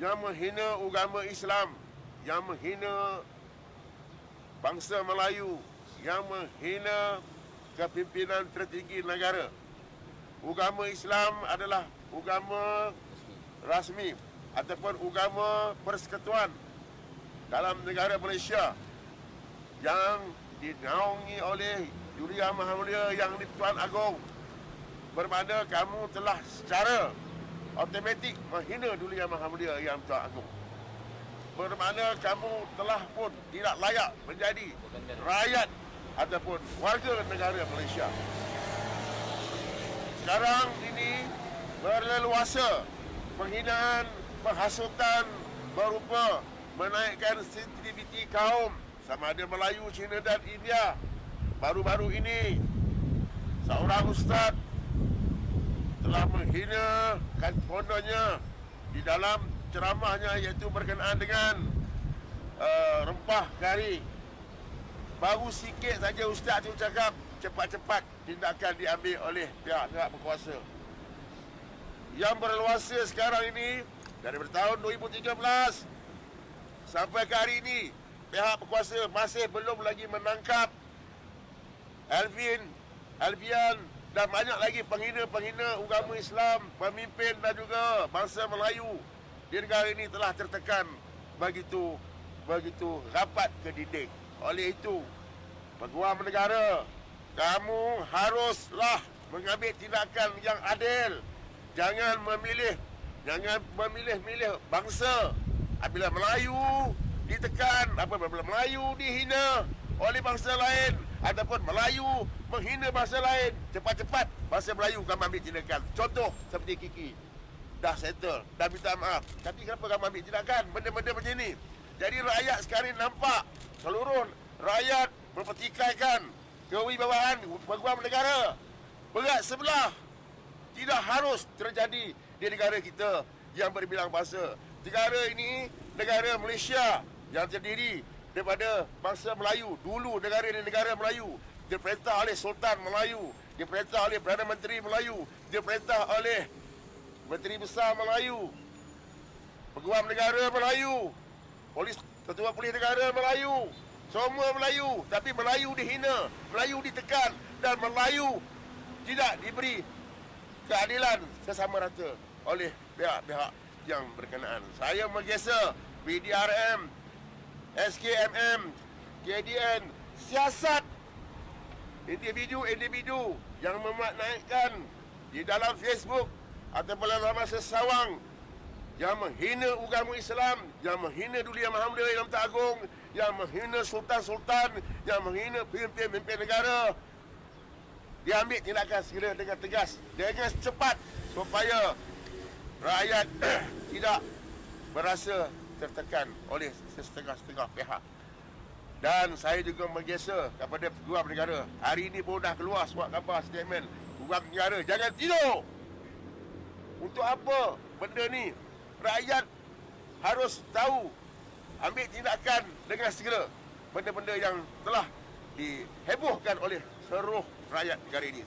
yang menghina agama Islam, yang menghina bangsa Melayu, yang menghina kepimpinan tertinggi negara. Agama Islam adalah agama rasmi ataupun agama persekutuan dalam negara Malaysia yang dinaungi oleh Julia Mahamulia yang di-Tuan Agong bermakna kamu telah secara automatik menghina Julia Mahamulia yang Tuan Agong bermakna kamu telah pun tidak layak menjadi rakyat ataupun warga negara Malaysia sekarang ini berleluasa penghinaan, penghasutan berupa menaikkan sensitiviti kaum sama ada Melayu, Cina dan India. Baru-baru ini seorang ustaz telah menghina kan di dalam ceramahnya iaitu berkenaan dengan uh, rempah kari. Baru sikit saja ustaz tu cakap cepat-cepat tindakan diambil oleh pihak-pihak berkuasa. Yang berluasa sekarang ini dari tahun 2013 sampai ke hari ini pihak berkuasa masih belum lagi menangkap Alvin, Alvian dan banyak lagi penghina-penghina agama Islam, pemimpin dan juga bangsa Melayu di negara ini telah tertekan begitu begitu rapat ke dinding. Oleh itu, peguam negara, kamu haruslah mengambil tindakan yang adil. Jangan memilih jangan memilih-milih bangsa. Apabila Melayu ditekan, apabila Melayu dihina oleh bangsa lain ataupun Melayu menghina bangsa lain, cepat-cepat bangsa Melayu kamu ambil tindakan. Contoh seperti Kiki. Dah settle, dah minta maaf. Tapi kenapa kamu ambil tindakan benda-benda macam ni? Jadi rakyat sekarang nampak seluruh rakyat berpertikaikan kewibawaan peguam negara berat sebelah tidak harus terjadi di negara kita yang berbilang bahasa. Negara ini negara Malaysia yang terdiri daripada bangsa Melayu. Dulu negara ini negara Melayu. Diperintah oleh Sultan Melayu. Diperintah oleh Perdana Menteri Melayu. Diperintah oleh Menteri Besar Melayu. Peguam negara Melayu. Polis Ketua Polis Negara Melayu. Semua Melayu. Tapi Melayu dihina. Melayu ditekan. Dan Melayu tidak diberi keadilan sesama rata oleh pihak-pihak yang berkenaan. Saya menggesa PDRM, SKMM, KDN, siasat individu-individu yang memuat naikkan di dalam Facebook ataupun dalam masa sawang yang menghina agama Islam, yang menghina Dulia Muhammad yang agung, yang menghina sultan-sultan, yang menghina pemimpin-pemimpin negara, diambil tindakan segera dengan tegas dengan cepat supaya rakyat tidak berasa tertekan oleh setengah-setengah pihak. Dan saya juga menggesa kepada peguam negara. Hari ini pun dah keluar surat khabar statement peguam negara. Jangan tidur. Untuk apa benda ni? Rakyat harus tahu ambil tindakan dengan segera benda-benda yang telah dihebohkan oleh seluruh rakyat negara ini.